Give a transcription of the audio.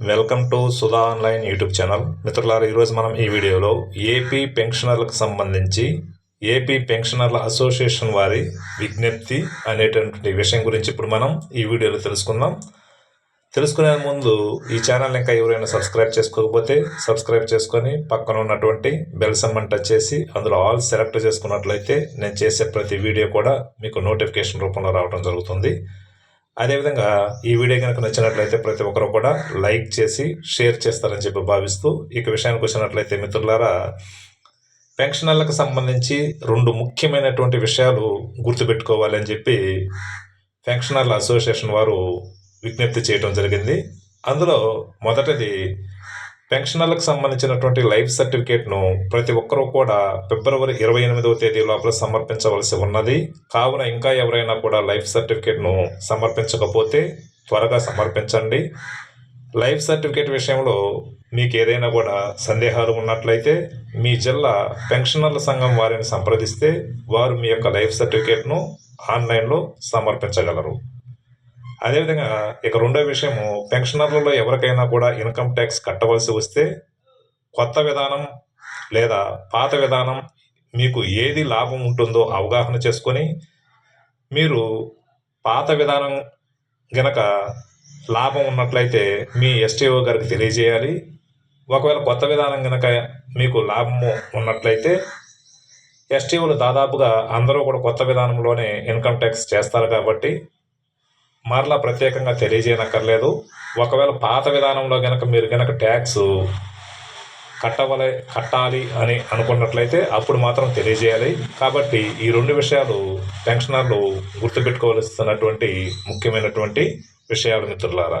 Welcome to Sudha online YouTube channel. మిత్రులారా ఈరోజు మనం ఈ వీడియోలో ఏపీ పెన్షనర్లకు సంబంధించి ఏపీ పెన్షనర్ల అసోసియేషన్ వారి విజ్ఞప్తి అనేటటువంటి విషయం గురించి ఇప్పుడు మనం ఈ వీడియోలో తెలుసుకుందాం. తెలుసుకునే ముందు ఈ ఛానల్ ఇంకా ఎవరైనా సబ్స్క్రైబ్ చేసుకోకపోతే సబ్స్క్రైబ్ చేసుకొని పక్కన ఉన్నటువంటి బెల్ సమ్మన్ టచ్ చేసి అందులో ఆల్ సెలెక్ట్ చేసుకున్నట్లయితే నేను చేసే ప్రతి వీడియో కూడా మీకు నోటిఫికేషన్ రూపంలో రావడం జరుగుతుంది. అదేవిధంగా ఈ వీడియో కనుక నచ్చినట్లయితే ప్రతి ఒక్కరు కూడా లైక్ చేసి షేర్ చేస్తారని చెప్పి భావిస్తూ ఇక విషయానికి వచ్చినట్లయితే మిత్రులారా పెన్షనర్లకు సంబంధించి రెండు ముఖ్యమైనటువంటి విషయాలు గుర్తుపెట్టుకోవాలని చెప్పి పెన్షనర్ల అసోసియేషన్ వారు విజ్ఞప్తి చేయడం జరిగింది. అందులో మొదటిది పెన్షనర్లకు సంబంధించినటువంటి లైఫ్ సర్టిఫికేట్ను ప్రతి ఒక్కరూ కూడా ఫిబ్రవరి ఇరవై ఎనిమిదవ తేదీ లోపల సమర్పించవలసి ఉన్నది. కావున ఇంకా ఎవరైనా కూడా లైఫ్ సర్టిఫికేట్ను సమర్పించకపోతే త్వరగా సమర్పించండి. లైఫ్ సర్టిఫికేట్ విషయంలో మీకు ఏదైనా కూడా సందేహాలు ఉన్నట్లయితే మీ జిల్లా పెన్షనర్ల సంఘం వారిని సంప్రదిస్తే వారు మీ యొక్క లైఫ్ సర్టిఫికేట్ను ఆన్లైన్లో సమర్పించగలరు. అదేవిధంగా ఇక రెండో విషయము పెన్షనర్లలో ఎవరికైనా కూడా ఇన్కమ్ ట్యాక్స్ కట్టవలసి వస్తే కొత్త విధానం లేదా పాత విధానం మీకు ఏది లాభం ఉంటుందో అవగాహన చేసుకొని మీరు పాత విధానం గనక లాభం ఉన్నట్లయితే మీ ఎస్టీఓ గారికి తెలియజేయాలి. ఒకవేళ కొత్త విధానం గనక మీకు లాభము ఉన్నట్లయితే ఎస్టీఓలు దాదాపుగా అందరూ కూడా కొత్త విధానంలోనే ఇన్కమ్ ట్యాక్స్ చేస్తారు కాబట్టి మరలా ప్రత్యేకంగా తెలియజేయనక్కర్లేదు. ఒకవేళ పాత విధానంలో కనుక మీరు కనుక ట్యాక్స్ కట్టవలే కట్టాలి అని అనుకున్నట్లయితే అప్పుడు మాత్రం తెలియజేయాలి. కాబట్టి ఈ రెండు విషయాలు పెన్షనర్లు గుర్తుపెట్టుకోవలసినటువంటి ముఖ్యమైనటువంటి విషయాలు మిత్రులారా.